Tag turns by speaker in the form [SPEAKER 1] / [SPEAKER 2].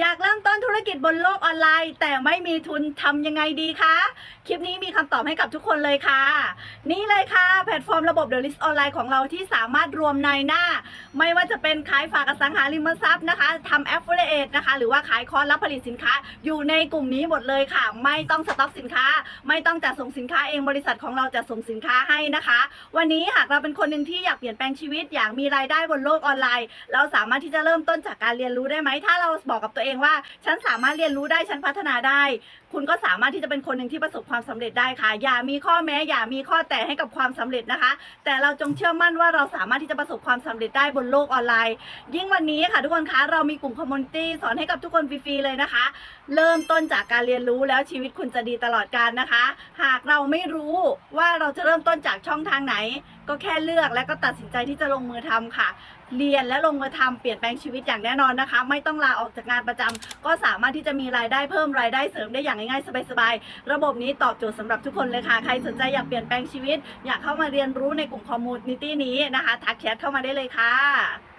[SPEAKER 1] อยากเริ่มต้นธุรกิจบนโลกออนไลน์ แต่ไม่มีทุนทำยังไงดีคะ คลิปนี้มีคำตอบให้กับทุกคนเลยค่ะ นี่เลยค่ะ แพลตฟอร์มระบบ The List ออนไลน์ของเราที่สามารถรวมในหน้า ไม่ว่าจะเป็นขายฝากอสังหาริมทรัพย์นะคะทำ affiliate นะคะ หรือว่าขายคอร์สรับผลิตสินค้า อยู่ในกลุ่มนี้หมดเลยค่ะ ไม่ต้องสต็อกสินค้า ไม่ต้องจัดส่งสินค้าเองบริษัทของเราจะส่งสินค้าให้นะคะ วันนี้หากเราเป็นคนหนึ่งที่อยากเปลี่ยนแปลงชีวิตอยากมีรายได้บนโลกออนไลน์ เราสามารถที่จะเริ่มต้นจากการเรียนรู้ได้ไหมถ้าเราบอกกับตัวเองว่า ฉันสามารถเรียนรู้ได้ฉันพัฒนาได้ คุณก็สามารถที่จะเป็นคนหนึ่งที่ประสบความสำเร็จได้ค่ะ อย่ามีข้อแม้อย่ามีข้อแต่ให้กับความสำเร็จนะคะ แต่เราจงเชื่อมั่นว่าเราสามารถที่จะประสบความสำเร็จได้บนโลกออนไลน์ ยิ่งวันนี้ค่ะทุกคนคะเรามีกลุ่มคอมมูนิตี้สอนให้กับทุกคนฟรีๆเลยนะคะ เริ่มต้นจากการเรียนรู้แล้วชีวิตคุณจะดีตลอดกาลนะคะ หากเราไม่รู้ว่าเราจะเริ่มต้นจากช่องทางไหนก็แค่เลือกและก็ตัดสินใจที่จะลงมือทำค่ะ เรียนและลงมือทำเปลี่ยนแปลงชีวิตอย่างแน่นอนนะคะ ไม่ต้องลาออกจากงานประจำก็สามารถที่จะมีรายได้เพิ่มรายได้เสริมได้อย่างง่ายๆสบายๆระบบนี้ตอบโจทย์สำหรับทุกคนเลยค่ะ ใครสนใจอยากเปลี่ยนแปลงชีวิต อยากเข้ามาเรียนรู้ในกลุ่มคอมมูนิตี้นี้นะคะทักแชทเข้ามาได้เลยค่ะ